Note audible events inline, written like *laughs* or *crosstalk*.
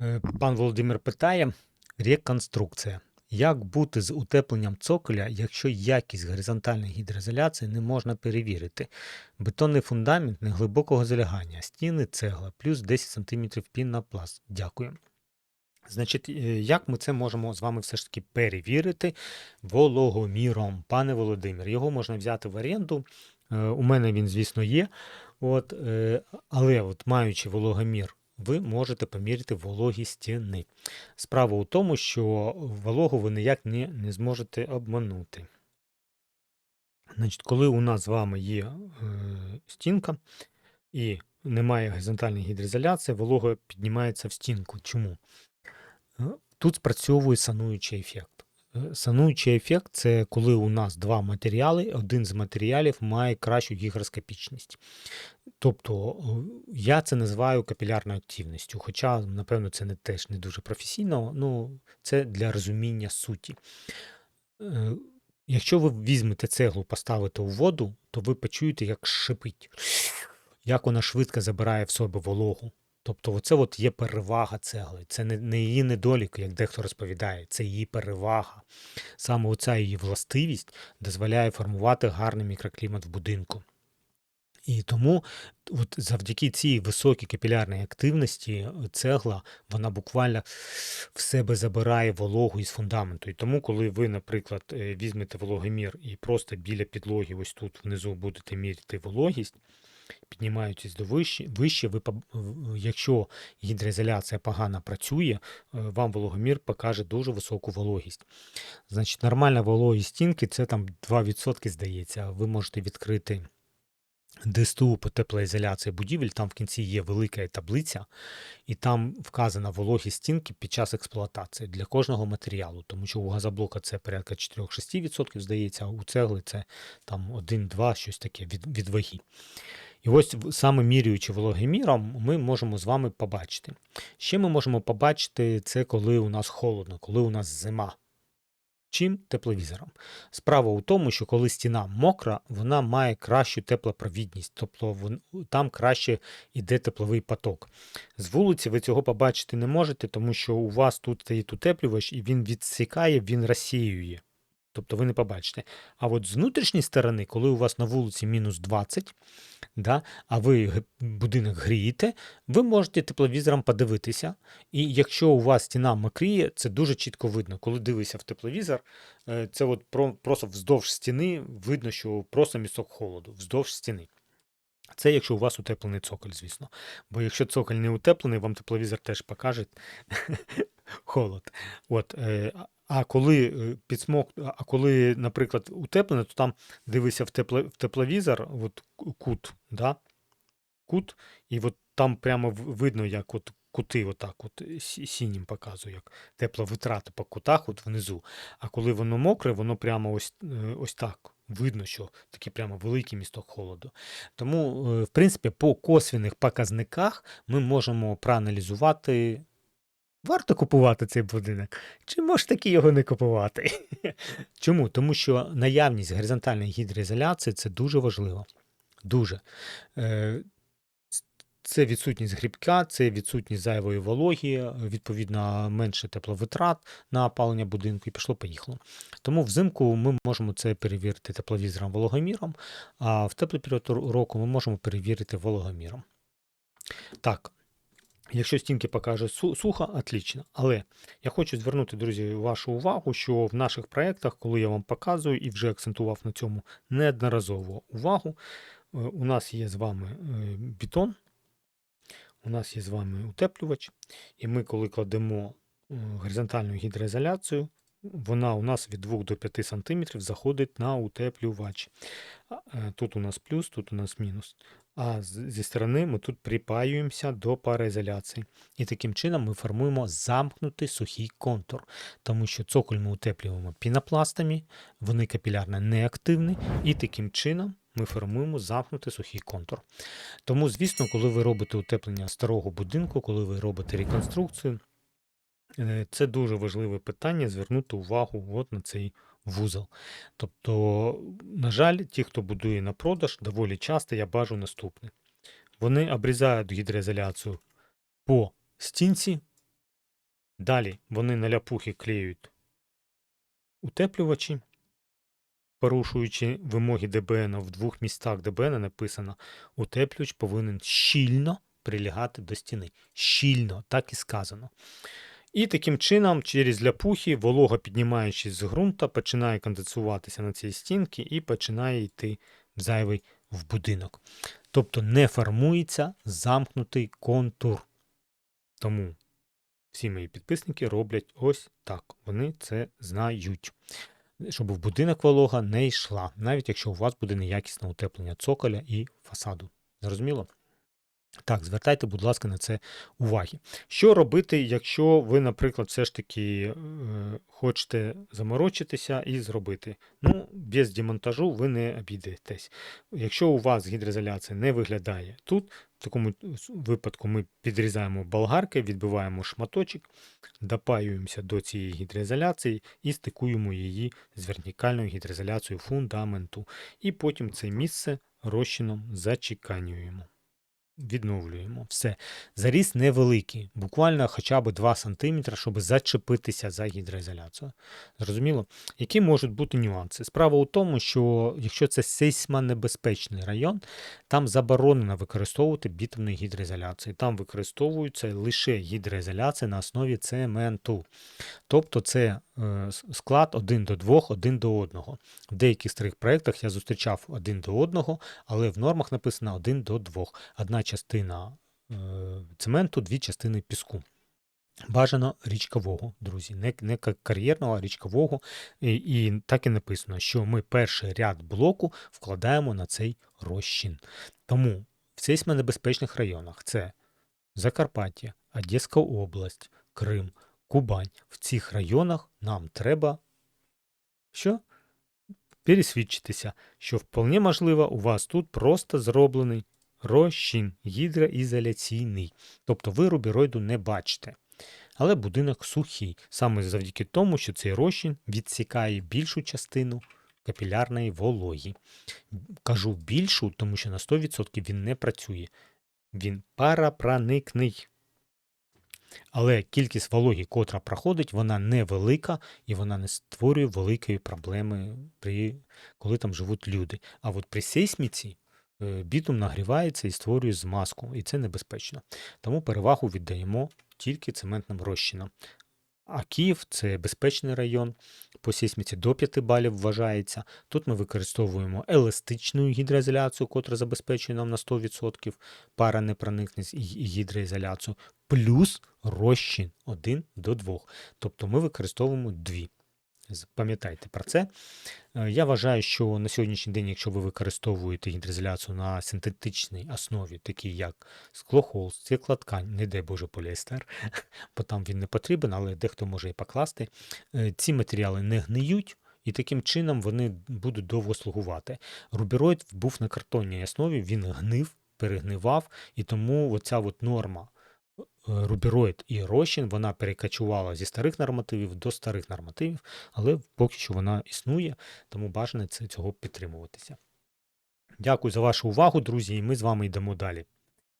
Е, Пан Володимир питає: реконструкція. Як бути з утепленням цоколя, якщо якість горизонтальної гідроізоляції не можна перевірити? Бетонний фундамент неглибокого залягання, стіни, цегла, плюс 10 см пінопласт. Дякую. Значить, е, як ми це можемо з вами все ж таки перевірити вологоміром, пане Володимир? Його можна взяти в оренду. Е, У мене він, звісно, є. От, але от, маючи вологомір, ви можете поміряти вологі стіни. Справа у тому, що вологу ви ніяк не, не зможете обманути. Значить, коли у нас з вами є е, стінка і немає горизонтальної гідроізоляції, волога піднімається в стінку. Чому? Е, Тут спрацьовує сануючий ефект. Сануючий ефект це коли у нас два матеріали, один з матеріалів має кращу гігроскопічність. Тобто я це називаю капілярною активністю, хоча, напевно, це не теж не дуже професійно, ну це для розуміння суті. Е, Якщо ви візьмете цеглу, поставите у воду, то ви почуєте, як шипить, як вона швидко забирає в себе вологу. Тобто, оце от є перевага цегли. Це не, не її недолік, як дехто розповідає, це її перевага. Саме оця її властивість дозволяє формувати гарний мікроклімат в будинку. І тому от завдяки цій високій капілярній активності е, цегла вона буквально в себе забирає вологу із фундаменту. І тому, коли ви, наприклад, е, візьмете вологомір і просто біля підлоги, ось тут внизу будете міряти вологість, піднімаючись до вище, вище ви, якщо гідроізоляція погано працює, е, вам вологомір покаже дуже високу вологість. Значить, нормальна вологість стінки це там 2% здається. Ви можете відкрити. ДСТУ по теплоізоляції будівель, там в кінці є велика таблиця, і там вказана вологість стінки під час експлуатації для кожного матеріалу, тому що у газоблока це порядка 4-6%, здається, а у цегли це там 1-2, щось таке від, від ваги. І ось саме міряючи вологоміром, ми можемо з вами побачити. Ще ми можемо побачити це, коли у нас холодно, коли у нас зима. Чим тепловізором? Справа у тому, що коли стіна мокра, вона має кращу теплопровідність, тобто там краще йде тепловий поток. З вулиці ви цього побачити не можете, тому що у вас тут стоїть утеплювач, і він відсікає, він розсіює. Тобто ви не побачите. А от з внутрішньої сторони, коли у вас на вулиці мінус 20, да, а ви будинок грієте, ви можете тепловізором подивитися. І якщо у вас стіна мокріє, це дуже чітко видно. Коли дивишся в тепловізор, е, це от просто вздовж стіни видно, що просто місок холоду, вздовж стіни. Це якщо у вас утеплений цоколь, звісно. Бо якщо цоколь не утеплений, вам тепловізор теж покаже *laughs* холод. От, е, а- коли е, підсмок, а коли, наприклад, утеплене, то там дивися в, тепло, в тепловізор, от кут, да? кут, і от там прямо видно, як от кути отак от сі- синім показує, як тепловитрати по кутах от внизу. А коли воно мокре, воно прямо ось, е, ось так. Видно, що такий прямо великий місток холоду. Тому, е, в принципі, по косвіних показниках ми можемо проаналізувати, варто купувати цей будинок, чи може таки його не купувати. *laughs* Чому? Тому що наявність горизонтальної гідроізоляції це дуже важливо. Дуже. Е, Це відсутність грибка, це відсутність зайвої вологі, відповідно, менше тепловитрат на опалення будинку і пішло-поїхало. Тому взимку ми можемо це перевірити тепловізором вологоміром, а в теплий період року ми можемо перевірити вологоміром. Так, якщо стінки покажуть сухо, отлично. Але я хочу звернути, друзі, вашу увагу, що в наших проєктах, коли я вам показую і вже акцентував на цьому неодноразово увагу, е, у нас є з вами е, бетон, у нас є з вами утеплювач, і ми, коли кладемо е, горизонтальну гідроізоляцію, вона у нас від 2 до 5 см заходить на утеплювач. Е, Тут у нас плюс, тут у нас мінус. А зі сторони ми тут припаюємося до пароізоляції. І таким чином ми формуємо замкнутий сухий контур, тому що цоколь ми утеплюємо пінопластами, вони капілярно неактивні, і таким чином ми формуємо замкнутий сухий контур. Тому, звісно, коли ви робите утеплення старого будинку, коли ви робите реконструкцію, це дуже важливе питання звернути увагу от на цей вузол. Тобто, на жаль, ті, хто будує на продаж, доволі часто я бачу наступне. Вони обрізають гідроізоляцію по стінці, Далі вони на ляпухи клеють утеплювачі, порушуючи вимоги ДБН в двох містах ДБН написано, утеплювач повинен щільно прилягати до стіни. Щільно, так і сказано. І таким чином, через ляпухи, волога, піднімаючись з ґрунта, починає конденсуватися на цій стінці і починає йти в зайвий в будинок. Тобто не формується замкнутий контур. Тому всі мої підписники роблять ось так. Вони це знають. Щоб в будинок волога не йшла, навіть якщо у вас буде неякісне утеплення цоколя і фасаду. Зрозуміло? Так, звертайте, будь ласка, на це уваги. Що робити, якщо ви, наприклад, все ж таки е, хочете заморочитися і зробити? Ну, без демонтажу ви не обійдетесь. Якщо у вас гідроізоляція не виглядає тут, в такому випадку ми підрізаємо болгарки, відбиваємо шматочок, допаюємося до цієї гідроізоляції і стикуємо її з вертикальною гідроізоляцією фундаменту. І потім це місце розчином зачеканюємо. Відновлюємо. Все. Заріз невеликий, буквально хоча б 2 см, щоб зачепитися за гідроізоляцію. Зрозуміло? Які можуть бути нюанси? Справа у тому, що якщо це сейсмонебезпечний район, там заборонено використовувати бітумну гідроізоляцію. Там використовується лише гідроізоляція на основі цементу. Тобто це склад один до двох, один до одного. В деяких старих проєктах я зустрічав один до одного, але в нормах написано один до двох. Одна частина е, цементу, дві частини піску. Бажано річкового, друзі, не не кар'єрного, а річкового. І, і так і написано, що ми перший ряд блоку вкладаємо на цей розчин. Тому в сейсмонебезпечних районах це Закарпаття, Одеська область, Крим, Кубань. В цих районах нам треба що? пересвідчитися, що вполне можливо у вас тут просто зроблений розчин гідроізоляційний. Тобто ви рубіроїду не бачите. Але будинок сухий, саме завдяки тому, що цей розчин відсікає більшу частину капілярної вологі. Кажу більшу, тому що на 100% він не працює. Він парапроникний. Але кількість вологі, котра проходить, вона невелика і вона не створює великої проблеми, при, коли там живуть люди. А от при сейсміці е, бітум нагрівається і створює змазку, і це небезпечно. Тому перевагу віддаємо тільки цементним розчинам. А Київ це безпечний район, по сейсміці до 5 балів вважається. Тут ми використовуємо еластичну гідроізоляцію, котра забезпечує нам на 100% паранепроникність і гідроізоляцію, плюс розчин 1 до 2. Тобто ми використовуємо дві. Пам'ятайте про це. Е, Я вважаю, що на сьогоднішній день, якщо ви використовуєте гідроізоляцію на синтетичній основі, такі як склохолст, стеклоткань, не дай Боже поліестер, *laughs* бо там він не потрібен, але дехто може і покласти, е, ці матеріали не гниють. І таким чином вони будуть довго слугувати. Рубіроїд був на картонній основі, він гнив, перегнивав, і тому оця от норма рубіроїд і розчин вона перекачувала зі старих нормативів до старих нормативів, але поки що вона існує, тому бажано цього підтримуватися. Дякую за вашу увагу, друзі, і ми з вами йдемо далі.